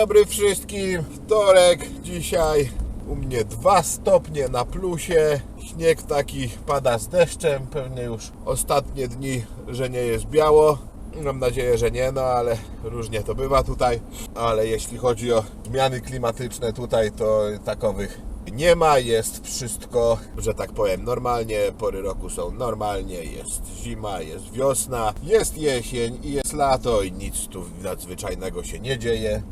dobry wszystkim. Wtorek dzisiaj. U mnie 2 stopnie na plusie. Śnieg taki pada z deszczem. Pewnie już ostatnie dni, że nie jest biało. Mam nadzieję, że nie, no ale różnie to bywa tutaj. Ale jeśli chodzi o zmiany klimatyczne tutaj, to takowych nie ma. Jest wszystko, że tak powiem, normalnie. Pory roku są normalnie. Jest zima, jest wiosna, jest jesień i jest lato i nic tu nadzwyczajnego się nie dzieje.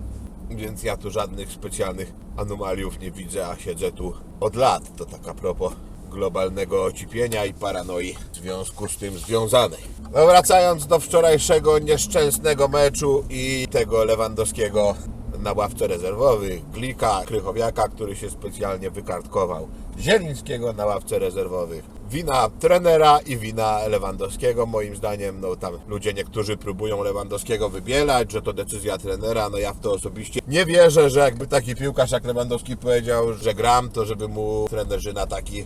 Więc ja tu żadnych specjalnych anomaliów nie widzę, a siedzę tu od lat. To tak a propos globalnego ocipienia i paranoi w związku z tym związanej. No wracając do wczorajszego nieszczęsnego meczu i tego Lewandowskiego na ławce rezerwowych, Glika, Krychowiaka, który się specjalnie wykartkował, Zielińskiego na ławce rezerwowych. Wina trenera i wina Lewandowskiego, moim zdaniem, no tam ludzie niektórzy próbują Lewandowskiego wybielać, że to decyzja trenera, no ja w to osobiście nie wierzę, że jakby taki piłkarz jak Lewandowski powiedział, że gram, to żeby mu trenerzy na taki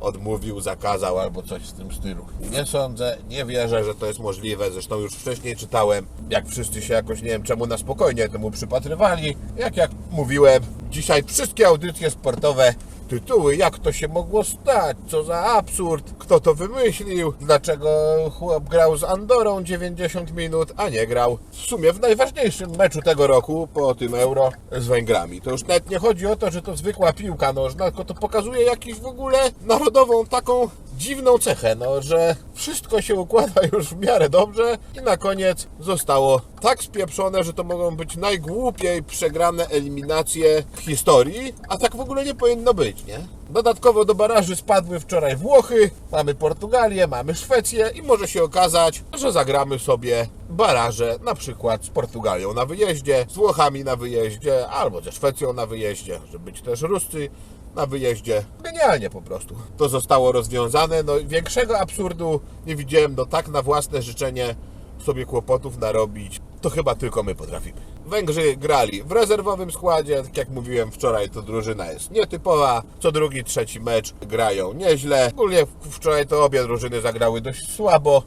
odmówił, zakazał albo coś w tym stylu. Nie sądzę, nie wierzę, że to jest możliwe. Zresztą już wcześniej czytałem, jak wszyscy się jakoś, nie wiem czemu, na spokojnie temu przypatrywali. Jak jak mówiłem, dzisiaj wszystkie audycje sportowe tytuły, jak to się mogło stać, co za absurd, kto to wymyślił, dlaczego chłop grał z Andorą 90 minut, a nie grał? W sumie w najważniejszym meczu tego roku po tym Euro z Węgrami. To już nawet nie chodzi o to, że to zwykła piłka nożna, tylko to pokazuje jakiś w ogóle narodową taką dziwną cechę, no, że wszystko się układa już w miarę dobrze i na koniec zostało tak spieprzone, że to mogą być najgłupiej przegrane eliminacje w historii, a tak w ogóle nie powinno być, nie? Dodatkowo do baraży spadły wczoraj Włochy, mamy Portugalię, mamy Szwecję i może się okazać, że zagramy sobie baraże na przykład z Portugalią na wyjeździe, z Włochami na wyjeździe, albo ze Szwecją na wyjeździe, żeby być też Ruscy na wyjeździe. Genialnie po prostu. To zostało rozwiązane. No większego absurdu nie widziałem, no tak na własne życzenie sobie kłopotów narobić. To chyba tylko my potrafimy. Węgrzy grali w rezerwowym składzie. Tak jak mówiłem wczoraj, to drużyna jest nietypowa. Co drugi, trzeci mecz grają nieźle. Ogólnie wczoraj to obie drużyny zagrały dość słabo.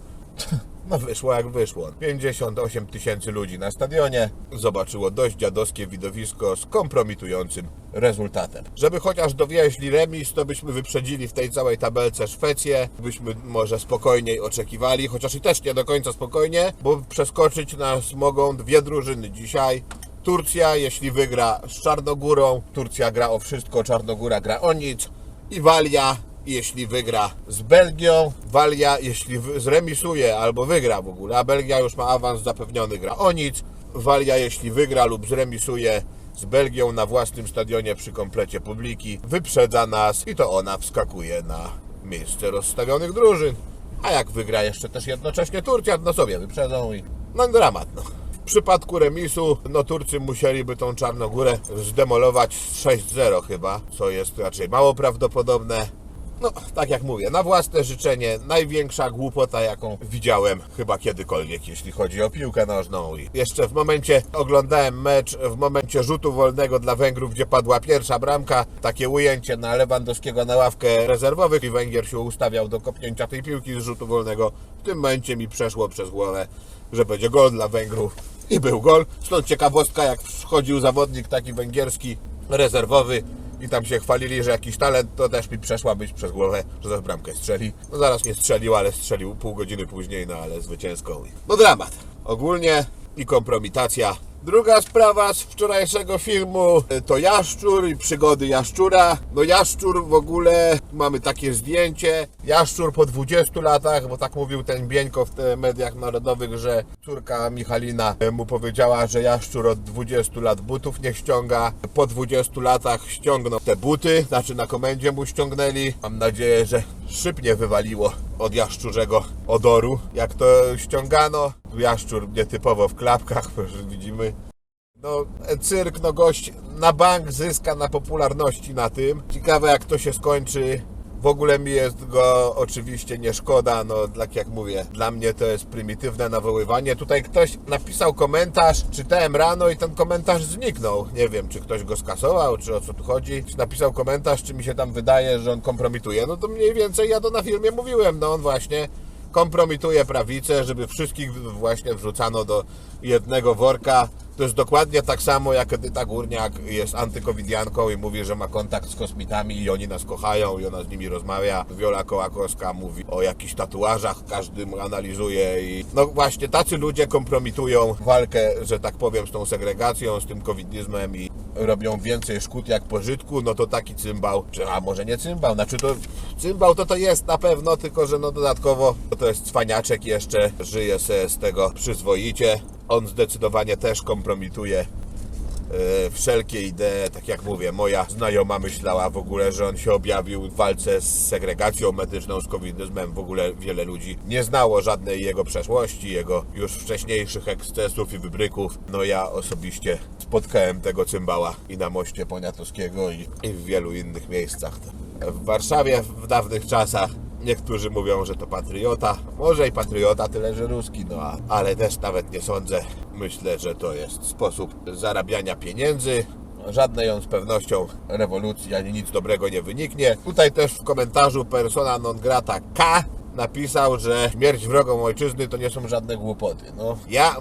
No wyszło jak wyszło. 58 tysięcy ludzi na stadionie zobaczyło dość dziadowskie widowisko z kompromitującym rezultatem. Żeby chociaż dowieźli remis, to byśmy wyprzedzili w tej całej tabelce Szwecję, byśmy może spokojniej oczekiwali, chociaż i też nie do końca spokojnie, bo przeskoczyć nas mogą dwie drużyny dzisiaj. Turcja, jeśli wygra z Czarnogórą, Turcja gra o wszystko, Czarnogóra gra o nic i Walia jeśli wygra z Belgią, Walia jeśli zremisuje albo wygra w ogóle, a Belgia już ma awans zapewniony, gra o nic. Walia jeśli wygra lub zremisuje z Belgią na własnym stadionie przy komplecie publiki, wyprzedza nas i to ona wskakuje na miejsce rozstawionych drużyn. A jak wygra jeszcze też jednocześnie Turcja, no sobie wyprzedzą i no dramat no. W przypadku remisu, no Turcy musieliby tą Czarnogórę zdemolować 6-0 chyba, co jest raczej mało prawdopodobne. No, tak jak mówię, na własne życzenie największa głupota, jaką widziałem chyba kiedykolwiek, jeśli chodzi o piłkę nożną. I jeszcze w momencie oglądałem mecz, w momencie rzutu wolnego dla Węgrów, gdzie padła pierwsza bramka, takie ujęcie na Lewandowskiego na ławkę rezerwowych i Węgier się ustawiał do kopnięcia tej piłki z rzutu wolnego. W tym momencie mi przeszło przez głowę, że będzie gol dla Węgrów. I był gol. Stąd ciekawostka, jak wchodził zawodnik taki węgierski rezerwowy, i tam się chwalili, że jakiś talent, to też mi przeszła być przez głowę, że też bramkę strzeli. No zaraz nie strzelił, ale strzelił pół godziny później, no ale zwycięską. No dramat. Ogólnie i kompromitacja. Druga sprawa z wczorajszego filmu to Jaszczur i przygody Jaszczura. No Jaszczur w ogóle, mamy takie zdjęcie. Jaszczur po 20 latach, bo tak mówił ten Bieńko w mediach narodowych, że córka Michalina y, mu powiedziała, że Jaszczur od 20 lat butów nie ściąga. Po 20 latach ściągnął te buty, znaczy na komendzie mu ściągnęli. Mam nadzieję, że szybnie wywaliło od jaszczurzego odoru. Jak to ściągano, jaszczur nietypowo w klapkach, widzimy. No, cyrk, no gość na bank zyska na popularności na tym. Ciekawe jak to się skończy. W ogóle mi jest go oczywiście nie szkoda, no tak jak mówię, dla mnie to jest prymitywne nawoływanie. Tutaj ktoś napisał komentarz, czytałem rano i ten komentarz zniknął. Nie wiem, czy ktoś go skasował, czy o co tu chodzi. Napisał komentarz, czy mi się tam wydaje, że on kompromituje. No to mniej więcej ja to na filmie mówiłem, no on właśnie kompromituje prawicę, żeby wszystkich właśnie wrzucano do jednego worka To jest dokładnie tak samo, jak Edyta Górniak jest antykowidianką i mówi, że ma kontakt z kosmitami i oni nas kochają i ona z nimi rozmawia. Wiola Kołakowska mówi o jakichś tatuażach, każdy analizuje i no właśnie tacy ludzie kompromitują walkę, że tak powiem, z tą segregacją, z tym covidizmem i robią więcej szkód jak pożytku, no to taki cymbał, a może nie cymbał, znaczy to cymbał to to jest na pewno, tylko że no dodatkowo to jest cwaniaczek jeszcze, żyje se z tego przyzwoicie. On zdecydowanie też kompromituje e, wszelkie idee, tak jak mówię, moja znajoma myślała w ogóle, że on się objawił w walce z segregacją medyczną, z covidizmem. W ogóle wiele ludzi nie znało żadnej jego przeszłości, jego już wcześniejszych ekscesów i wybryków. No ja osobiście spotkałem tego cymbała i na moście Poniatowskiego i, i w wielu innych miejscach. W Warszawie w dawnych czasach Niektórzy mówią, że to patriota. Może i patriota, tyle że ruski, no a, ale też nawet nie sądzę. Myślę, że to jest sposób zarabiania pieniędzy. Żadnej on z pewnością rewolucji ani nic dobrego nie wyniknie. Tutaj też w komentarzu persona non grata K napisał, że śmierć wrogom ojczyzny to nie są żadne głupoty. No, ja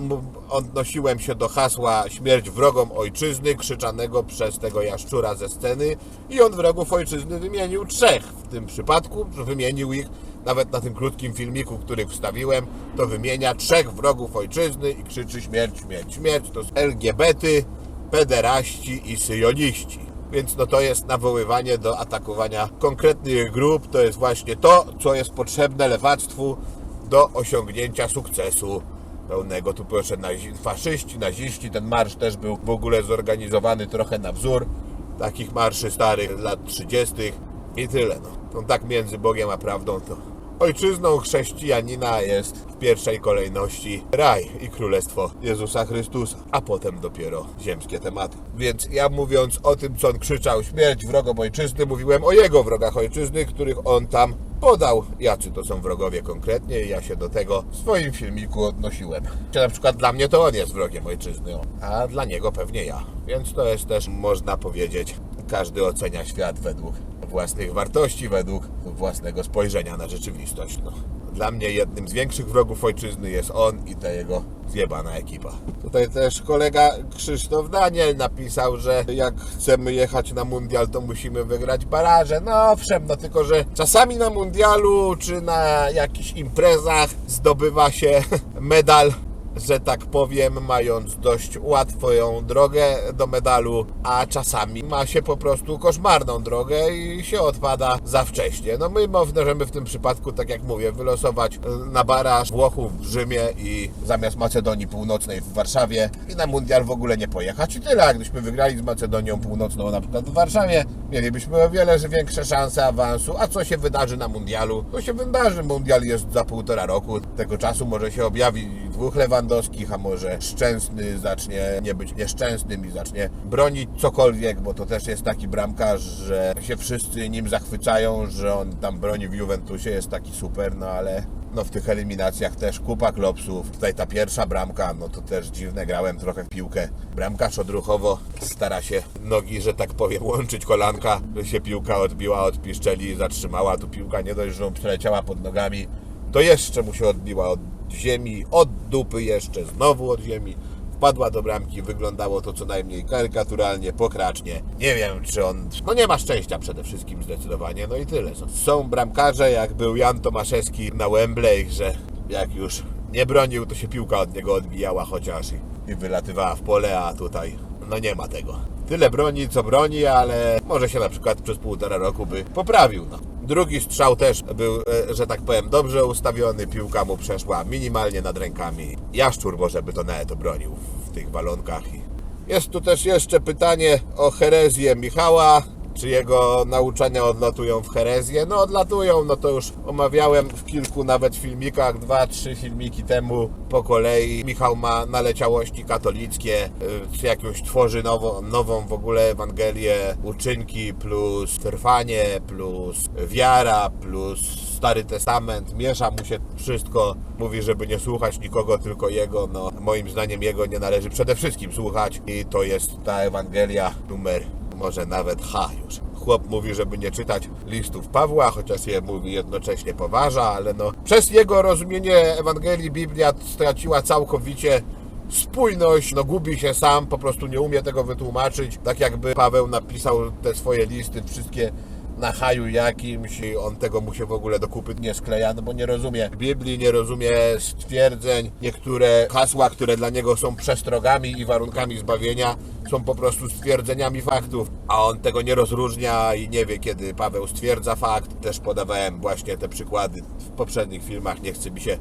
odnosiłem się do hasła śmierć wrogom ojczyzny, krzyczanego przez tego jaszczura ze sceny i on wrogów ojczyzny wymienił trzech. W tym przypadku wymienił ich nawet na tym krótkim filmiku, który wstawiłem, to wymienia trzech wrogów ojczyzny i krzyczy śmierć, śmierć, śmierć. To są LGBT, pederaści i syjoniści. Więc no to jest nawoływanie do atakowania konkretnych grup. To jest właśnie to, co jest potrzebne lewactwu do osiągnięcia sukcesu pełnego. Tu proszę, nazi- faszyści, naziści, ten marsz też był w ogóle zorganizowany trochę na wzór takich marszy starych lat 30. i tyle. No. no tak między Bogiem a prawdą to Ojczyzną chrześcijanina jest w pierwszej kolejności raj i królestwo Jezusa Chrystusa, a potem dopiero ziemskie tematy. Więc ja mówiąc o tym, co on krzyczał śmierć wrogom ojczyzny, mówiłem o jego wrogach ojczyzny, których on tam podał, jacy to są wrogowie konkretnie i ja się do tego w swoim filmiku odnosiłem. Czy na przykład dla mnie to on jest wrogiem ojczyzny, a dla niego pewnie ja. Więc to jest też, można powiedzieć, każdy ocenia świat według własnych wartości, według własnego spojrzenia na rzeczywistość. No. Dla mnie jednym z większych wrogów ojczyzny jest on i ta jego zjebana ekipa. Tutaj też kolega Krzysztof Daniel napisał, że jak chcemy jechać na mundial, to musimy wygrać baraże. No owszem, no tylko, że czasami na mundialu czy na jakichś imprezach zdobywa się medal że tak powiem, mając dość łatwą drogę do medalu, a czasami ma się po prostu koszmarną drogę i się odpada za wcześnie. No my możemy w tym przypadku, tak jak mówię, wylosować y, na baraż Włochów w Rzymie i zamiast Macedonii Północnej w Warszawie i na mundial w ogóle nie pojechać. I tyle, a gdybyśmy wygrali z Macedonią Północną na przykład w Warszawie, mielibyśmy o wiele większe szanse awansu. A co się wydarzy na mundialu? To się wydarzy. Mundial jest za półtora roku. Tego czasu może się objawi dwóch Lewandowskich, a może Szczęsny zacznie nie być nieszczęsnym i zacznie bronić cokolwiek, bo to też jest taki bramkarz, że się wszyscy nim zachwycają, że on tam broni w Juventusie, jest taki super, no ale no w tych eliminacjach też kupa klopsów. Tutaj ta pierwsza bramka, no to też dziwne, grałem trochę w piłkę. Bramkarz odruchowo stara się nogi, że tak powiem, łączyć kolanka, że się piłka odbiła od piszczeli i zatrzymała. Tu piłka nie dość, że przeleciała pod nogami, to jeszcze mu się odbiła od ziemi, od dupy jeszcze, znowu od ziemi. Wpadła do bramki, wyglądało to co najmniej karykaturalnie, pokracznie. Nie wiem, czy on... No nie ma szczęścia przede wszystkim zdecydowanie, no i tyle. Są bramkarze, jak był Jan Tomaszewski na Wembley, że jak już nie bronił, to się piłka od niego odbijała chociaż i, i wylatywała w pole, a tutaj no nie ma tego. Tyle broni, co broni, ale może się na przykład przez półtora roku by poprawił. No. Drugi strzał też był, e, że tak powiem, dobrze ustawiony. Piłka mu przeszła minimalnie nad rękami. Jaszczur może by to nawet obronił w tych walonkach. I Jest tu też jeszcze pytanie o herezję Michała. Czy jego nauczania odlatują w herezję? No odlatują, no to już omawiałem w kilku nawet filmikach, dwa, trzy filmiki temu po kolei. Michał ma naleciałości katolickie, y, jakąś tworzy nowo, nową w ogóle Ewangelię, uczynki plus trwanie, plus wiara, plus Stary Testament, miesza mu się wszystko, mówi, żeby nie słuchać nikogo, tylko jego, no moim zdaniem jego nie należy przede wszystkim słuchać i to jest ta Ewangelia numer może nawet H już. Chłop mówi, żeby nie czytać listów Pawła, chociaż je mówi jednocześnie poważa, ale no przez jego rozumienie Ewangelii Biblia straciła całkowicie spójność, no gubi się sam, po prostu nie umie tego wytłumaczyć. Tak jakby Paweł napisał te swoje listy wszystkie na haju jakimś i on tego mu się w ogóle do kupy nie skleja, no bo nie rozumie Biblii, nie rozumie stwierdzeń. Niektóre hasła, które dla niego są przestrogami i warunkami zbawienia, są po prostu stwierdzeniami faktów, a on tego nie rozróżnia i nie wie, kiedy Paweł stwierdza fakt. Też podawałem właśnie te przykłady w poprzednich filmach, nie chce mi się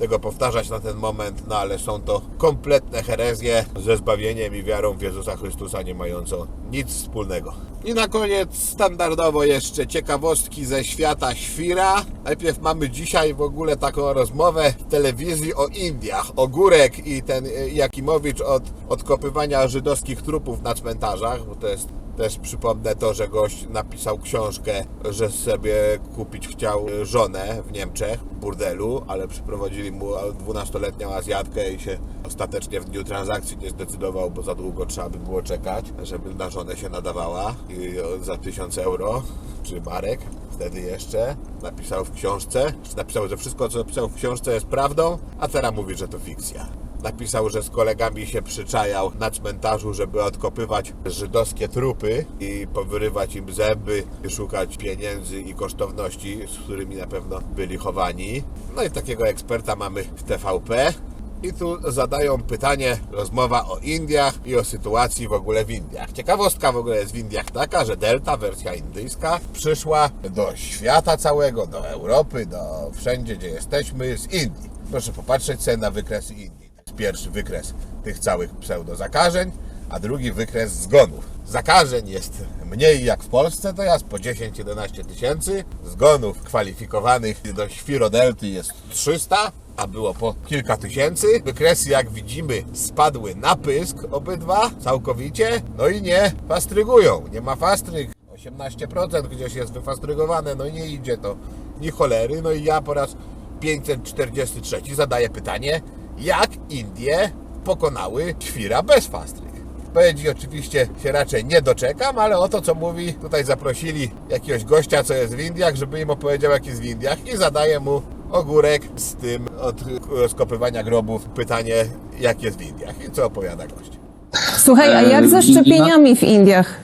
tego powtarzać na ten moment, no ale są to kompletne herezje ze zbawieniem i wiarą w Jezusa Chrystusa nie mającą nic wspólnego. I na koniec standardowo jeszcze ciekawostki ze świata świra. Najpierw mamy dzisiaj w ogóle taką rozmowę w telewizji o Indiach. Ogórek i ten y, Jakimowicz od odkopywania żydowskich trupów na cmentarzach, bo to jest też przypomnę to, że gość napisał książkę, że sobie kupić chciał żonę w Niemczech, w burdelu, ale przyprowadzili mu 12-letnią Azjatkę i się ostatecznie w dniu transakcji nie zdecydował, bo za długo trzeba by było czekać, żeby na żonę się nadawała i za 1000 euro czy marek wtedy jeszcze napisał w książce, napisał, że wszystko co napisał w książce jest prawdą, a teraz mówi, że to fikcja. Napisał, że z kolegami się przyczajał na cmentarzu, żeby odkopywać żydowskie trupy i powyrywać im zęby, i szukać pieniędzy i kosztowności, z którymi na pewno byli chowani. No i takiego eksperta mamy w TVP. I tu zadają pytanie, rozmowa o Indiach i o sytuacji w ogóle w Indiach. Ciekawostka w ogóle jest w Indiach taka, że Delta, wersja indyjska, przyszła do świata całego, do Europy, do wszędzie, gdzie jesteśmy, z Indii. Proszę popatrzeć sobie na wykresy Indii. Pierwszy wykres tych całych pseudozakażeń, a drugi wykres zgonów. Zakażeń jest mniej jak w Polsce, to jest po 10-11 tysięcy. Zgonów kwalifikowanych do świrodelty jest 300, a było po kilka tysięcy. Wykresy, jak widzimy, spadły na pysk obydwa całkowicie, no i nie fastrygują. Nie ma fastryg. 18% gdzieś jest wyfastrygowane, no i nie idzie to ni cholery. No i ja po raz 543 zadaję pytanie, jak Indie pokonały świra bez fastryk? Odpowiedzi oczywiście się raczej nie doczekam, ale o to co mówi, tutaj zaprosili jakiegoś gościa, co jest w Indiach, żeby im opowiedział, jak jest w Indiach i zadaje mu ogórek z tym od skopywania grobów pytanie, jak jest w Indiach i co opowiada gość. Słuchaj, a jak ze E, szczepieniami w Indiach?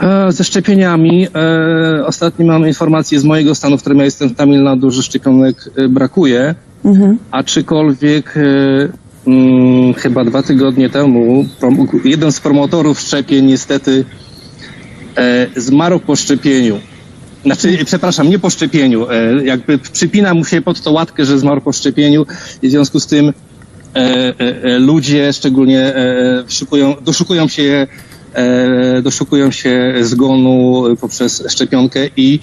E, Ze szczepieniami. E, ostatnio mamy informację z mojego stanu, w którym ja jestem w Tamil Nadu, że szczepionek e, brakuje. Aczkolwiek e, mm, chyba dwa tygodnie temu jeden z promotorów szczepień niestety e, zmarł po szczepieniu. Znaczy, przepraszam, nie po szczepieniu. E, jakby przypina mu się pod to łatkę, że zmarł po szczepieniu i w związku z tym e, e, ludzie szczególnie e, szukują, doszukują się e, doszukują się zgonu poprzez szczepionkę i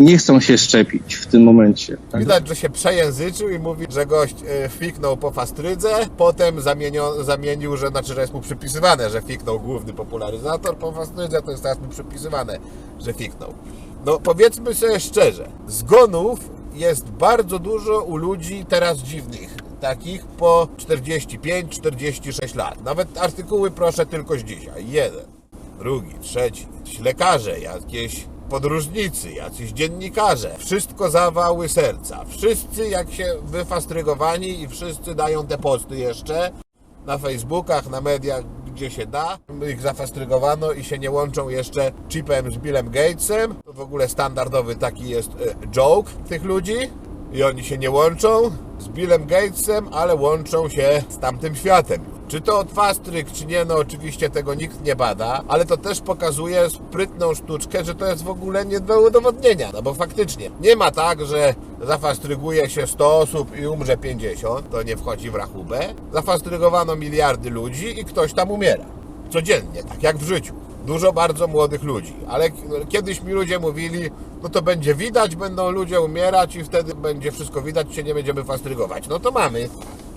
nie chcą się szczepić w tym momencie. Tak? Widać, że się przejęzyczył i mówi, że gość e, fiknął po fastrydze, potem zamienio, zamienił, że znaczy, że jest mu przypisywane, że fiknął główny popularyzator po fastrydze, to jest teraz mu przypisywane, że fiknął. No powiedzmy sobie szczerze, zgonów jest bardzo dużo u ludzi teraz dziwnych, takich po 45-46 lat. Nawet artykuły proszę tylko z dzisiaj. Jeden, drugi, trzeci, lekarze, jakieś podróżnicy, jacyś dziennikarze. Wszystko zawały serca. Wszyscy jak się wyfastrygowani i wszyscy dają te posty jeszcze na Facebookach, na mediach, gdzie się da. Ich zafastrygowano i się nie łączą jeszcze chipem z Billem Gatesem. To w ogóle standardowy taki jest e, joke tych ludzi. I oni się nie łączą z Billem Gatesem, ale łączą się z tamtym światem. Czy to od fastryk, czy nie, no oczywiście tego nikt nie bada, ale to też pokazuje sprytną sztuczkę, że to jest w ogóle nie do udowodnienia. No bo faktycznie nie ma tak, że zafastryguje się 100 osób i umrze 50, to nie wchodzi w rachubę. Zafastrygowano miliardy ludzi i ktoś tam umiera. Codziennie, tak jak w życiu. Dużo bardzo młodych ludzi, ale kiedyś mi ludzie mówili, no to będzie widać, będą ludzie umierać i wtedy będzie wszystko widać, się nie będziemy fastrygować. No to mamy.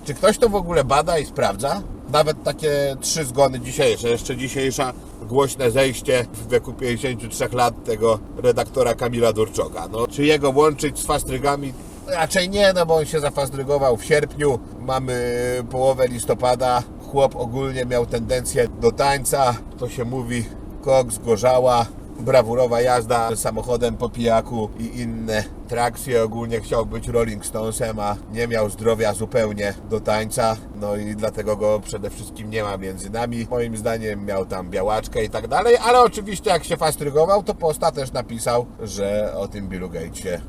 Czy ktoś to w ogóle bada i sprawdza? Nawet takie trzy zgony dzisiejsze, jeszcze dzisiejsza głośne zejście w wieku 53 lat tego redaktora Kamila Durczoka. No, czy jego łączyć z fastrygami? Raczej nie, no bo on się zafastrygował w sierpniu, mamy połowę listopada. Chłop ogólnie miał tendencję do tańca, to się mówi koks, gorzała, brawurowa jazda samochodem po pijaku i inne trakcje. Ogólnie chciał być Rolling Stonesem, a nie miał zdrowia zupełnie do tańca. No i dlatego go przede wszystkim nie ma między nami. Moim zdaniem miał tam białaczkę i tak dalej, ale oczywiście jak się fastrygował, to posta też napisał, że o tym Billu Gatesie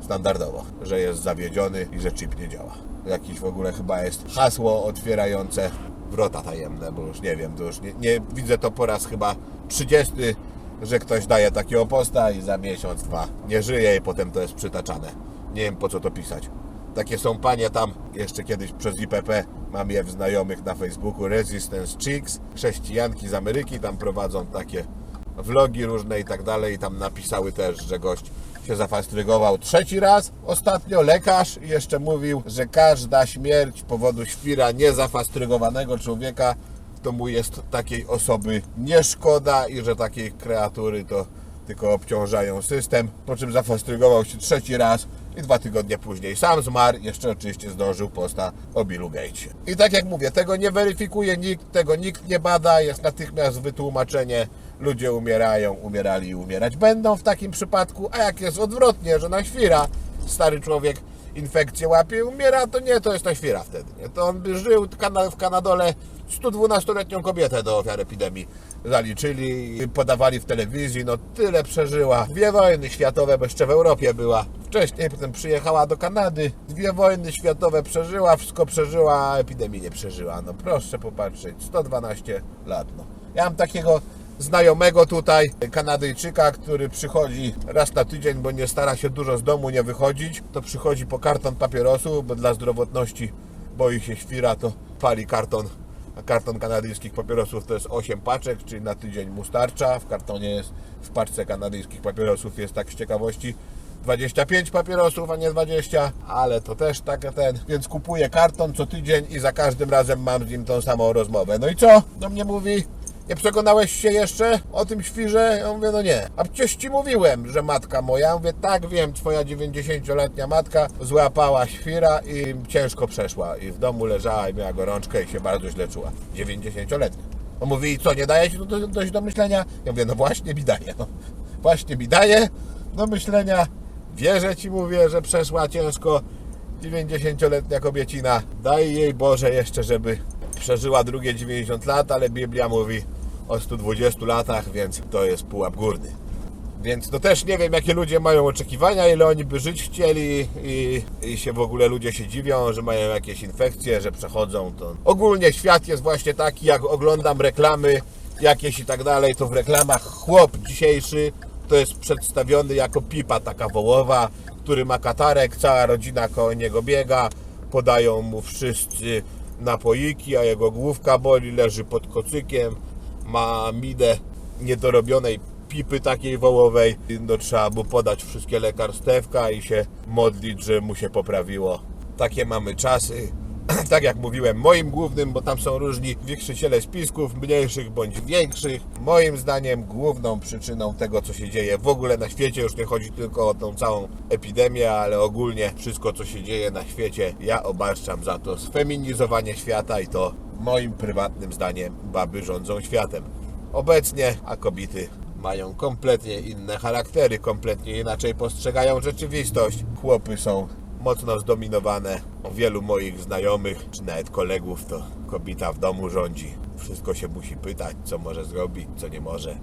standardowo, że jest zawiedziony i że chip nie działa. Jakiś w ogóle chyba jest hasło otwierające wrota tajemne, bo już nie wiem, to już nie, nie widzę to po raz chyba 30, że ktoś daje takiego posta i za miesiąc, dwa nie żyje i potem to jest przytaczane. Nie wiem po co to pisać. Takie są panie tam, jeszcze kiedyś przez IPP mam je w znajomych na Facebooku, Resistance Chicks, chrześcijanki z Ameryki, tam prowadzą takie vlogi różne i tak dalej. I tam napisały też, że gość się zafastrygował trzeci raz. Ostatnio lekarz jeszcze mówił, że każda śmierć z powodu świra niezafastrygowanego człowieka to mu jest takiej osoby nie szkoda i że takiej kreatury to tylko obciążają system. Po czym zafastrygował się trzeci raz i dwa tygodnie później sam zmarł. Jeszcze oczywiście zdążył posta o Billu Gatesie. I tak jak mówię, tego nie weryfikuje nikt, tego nikt nie bada. Jest natychmiast wytłumaczenie. Ludzie umierają, umierali i umierać będą w takim przypadku. A jak jest odwrotnie, że na świra stary człowiek infekcję łapie i umiera, to nie, to jest na świra wtedy. Nie? To on by żył w Kanadole 112-letnią kobietę do ofiar epidemii zaliczyli podawali w telewizji, no tyle przeżyła. Dwie wojny światowe, bo jeszcze w Europie była. Wcześniej potem przyjechała do Kanady, dwie wojny światowe przeżyła, wszystko przeżyła, a epidemii nie przeżyła. No proszę popatrzeć, 112 lat. No. Ja mam takiego znajomego tutaj, Kanadyjczyka, który przychodzi raz na tydzień, bo nie stara się dużo z domu nie wychodzić, to przychodzi po karton papierosu, bo dla zdrowotności boi się świra, to pali karton. Karton kanadyjskich papierosów to jest 8 paczek, czyli na tydzień mu starcza. W kartonie jest, w paczce kanadyjskich papierosów jest tak z ciekawości 25 papierosów, a nie 20, ale to też tak ten, więc kupuję karton co tydzień i za każdym razem mam z nim tą samą rozmowę. No i co? Do mnie mówi, nie przekonałeś się jeszcze o tym świrze? Ja mówię, no nie. A przecież ci mówiłem, że matka moja. Ja mówię, tak wiem, twoja 90-letnia matka złapała świra i ciężko przeszła. I w domu leżała i miała gorączkę i się bardzo źle czuła. 90-letnia. On mówi, i co, nie daje ci do- dojść do myślenia? Ja mówię, no właśnie mi daje. No. Właśnie mi daje do myślenia. Wierzę ci, mówię, że przeszła ciężko. 90-letnia kobiecina. Daj jej Boże jeszcze, żeby przeżyła drugie 90 lat, ale Biblia mówi o 120 latach, więc to jest pułap górny. Więc to też nie wiem, jakie ludzie mają oczekiwania, ile oni by żyć chcieli i, i się w ogóle ludzie się dziwią, że mają jakieś infekcje, że przechodzą to. Ogólnie świat jest właśnie taki, jak oglądam reklamy jakieś i tak dalej, to w reklamach chłop dzisiejszy to jest przedstawiony jako pipa taka wołowa, który ma katarek, cała rodzina koło niego biega, podają mu wszyscy napoiki, a jego główka boli, leży pod kocykiem, ma midę niedorobionej pipy takiej wołowej. No, trzeba mu podać wszystkie lekarstewka i się modlić, że mu się poprawiło. Takie mamy czasy. Tak jak mówiłem, moim głównym, bo tam są różni wichrzyciele spisków, mniejszych bądź większych. Moim zdaniem główną przyczyną tego, co się dzieje w ogóle na świecie, już nie chodzi tylko o tą całą epidemię, ale ogólnie wszystko, co się dzieje na świecie, ja obarczam za to sfeminizowanie świata i to moim prywatnym zdaniem baby rządzą światem obecnie, a kobiety mają kompletnie inne charaktery, kompletnie inaczej postrzegają rzeczywistość. Chłopy są mocno zdominowane. U wielu moich znajomych, czy nawet kolegów, to kobieta w domu rządzi. Wszystko się musi pytać, co może zrobić, co nie może.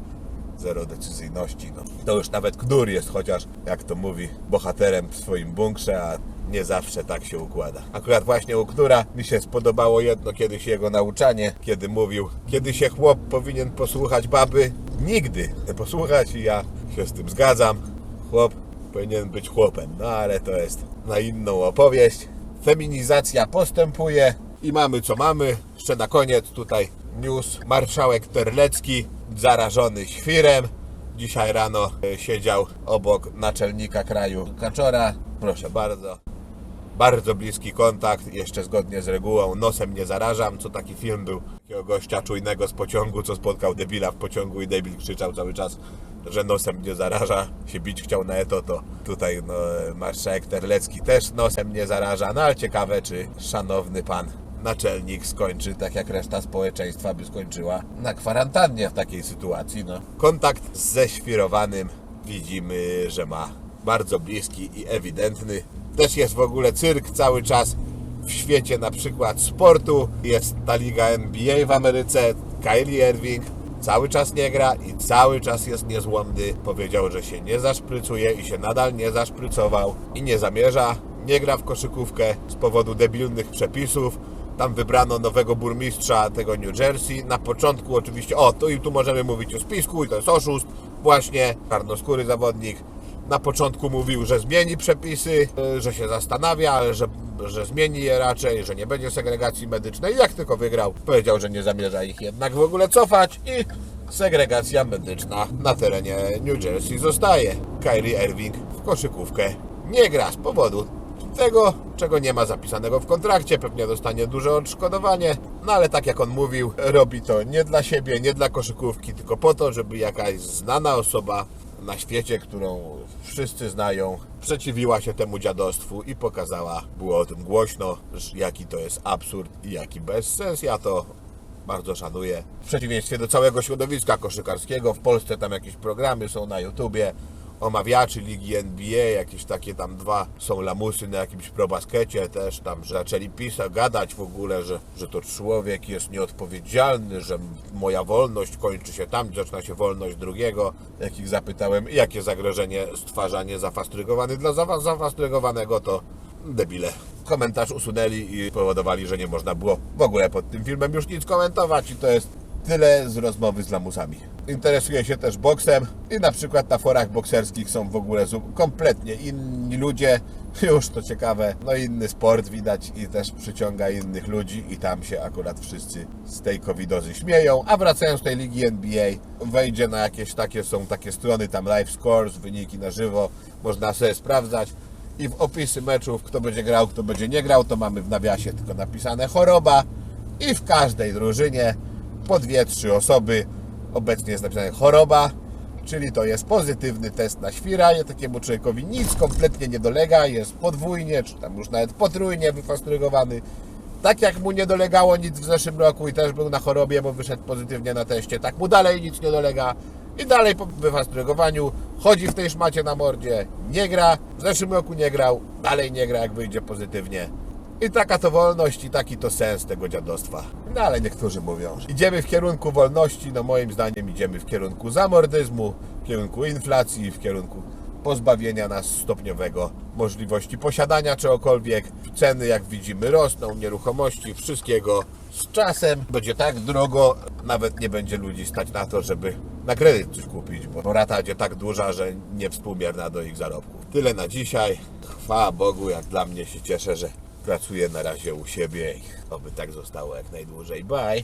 Zero decyzyjności. No. To już nawet knur jest, chociaż, jak to mówi, bohaterem w swoim bunkrze, a nie zawsze tak się układa. Akurat właśnie u Knura mi się spodobało jedno kiedyś jego nauczanie, kiedy mówił, kiedy się chłop powinien posłuchać baby, nigdy nie posłuchać i ja się z tym zgadzam. Chłop powinien być chłopem, no ale to jest na inną opowieść. Feminizacja postępuje i mamy co mamy. Jeszcze na koniec tutaj news. Marszałek Terlecki zarażony świrem. Dzisiaj rano e, siedział obok naczelnika kraju Kaczora. Proszę bardzo. Bardzo bliski kontakt, jeszcze zgodnie z regułą. Nosem nie zarażam, co taki film był. Takiego gościa czujnego z pociągu, co spotkał debila w pociągu i debil krzyczał cały czas, że nosem nie zaraża. Się bić chciał na eto, to tutaj no, marszałek Terlecki też nosem nie zaraża. No ale ciekawe, czy szanowny pan naczelnik skończy tak jak reszta społeczeństwa by skończyła na kwarantannie w takiej sytuacji. No. Kontakt ze świrowanym widzimy, że ma bardzo bliski i ewidentny. Też jest w ogóle cyrk cały czas w świecie na przykład sportu. Jest ta liga NBA w Ameryce, Kylie Irving cały czas nie gra i cały czas jest niezłomny. Powiedział, że się nie zaszprycuje i się nadal nie zaszprycował i nie zamierza. Nie gra w koszykówkę z powodu debilnych przepisów. Tam wybrano nowego burmistrza tego New Jersey. Na początku oczywiście, o, tu i tu możemy mówić o spisku i to jest oszust. Właśnie, czarnoskóry zawodnik. Na początku mówił, że zmieni przepisy, y, że się zastanawia, ale że, że zmieni je raczej, że nie będzie segregacji medycznej. Jak tylko wygrał, powiedział, że nie zamierza ich jednak w ogóle cofać i segregacja medyczna na terenie New Jersey zostaje. Kyrie Irving w koszykówkę nie gra z powodu tego, czego nie ma zapisanego w kontrakcie. Pewnie dostanie duże odszkodowanie, no ale tak jak on mówił, robi to nie dla siebie, nie dla koszykówki, tylko po to, żeby jakaś znana osoba na świecie, którą wszyscy znają, przeciwiła się temu dziadostwu i pokazała, było o tym głośno, jaki to jest absurd i jaki bezsens. Ja to bardzo szanuję. W przeciwieństwie do całego środowiska koszykarskiego, w Polsce tam jakieś programy są na YouTubie, omawiaczy ligi NBA, jakieś takie tam dwa są lamusy na jakimś probaskecie też tam, że zaczęli pisać, gadać w ogóle, że, że to człowiek jest nieodpowiedzialny, że moja wolność kończy się tam, zaczyna się wolność drugiego. Jak ich zapytałem, jakie zagrożenie stwarza niezafastrygowany dla zawa- zafastrygowanego, to debile. Komentarz usunęli i powodowali, że nie można było w ogóle pod tym filmem już nic komentować i to jest tyle z rozmowy z lamusami. Interesuję się też boksem i na przykład na forach bokserskich są w ogóle kompletnie inni ludzie. Już to ciekawe, no inny sport widać i też przyciąga innych ludzi i tam się akurat wszyscy z tej covidozy śmieją. A wracając do tej ligi NBA, wejdzie na jakieś takie, są takie strony tam live scores, wyniki na żywo, można sobie sprawdzać i w opisy meczów, kto będzie grał, kto będzie nie grał, to mamy w nawiasie tylko napisane choroba i w każdej drużynie po dwie, trzy osoby. Obecnie jest napisane choroba, czyli to jest pozytywny test na świra, i takiemu człowiekowi nic kompletnie nie dolega, jest podwójnie, czy tam już nawet potrójnie wyfastrygowany. Tak jak mu nie dolegało nic w zeszłym roku i też był na chorobie, bo wyszedł pozytywnie na teście, tak mu dalej nic nie dolega. I dalej po wyfastrygowaniu chodzi w tej szmacie na mordzie, nie gra, w zeszłym roku nie grał, dalej nie gra jak wyjdzie pozytywnie. I taka to wolność i taki to sens tego dziadostwa. No ale niektórzy mówią, że idziemy w kierunku wolności, no moim zdaniem idziemy w kierunku zamordyzmu, w kierunku inflacji, w kierunku pozbawienia nas stopniowego możliwości posiadania czegokolwiek. Ceny, jak widzimy, rosną, nieruchomości, wszystkiego. Z czasem będzie tak drogo, nawet nie będzie ludzi stać na to, żeby na kredyt coś kupić, bo rata będzie tak duża, że niewspółmierna do ich zarobków. Tyle na dzisiaj. Chwała Bogu, jak dla mnie się cieszę, że pracuję na razie u siebie oby tak zostało jak najdłużej. Bye!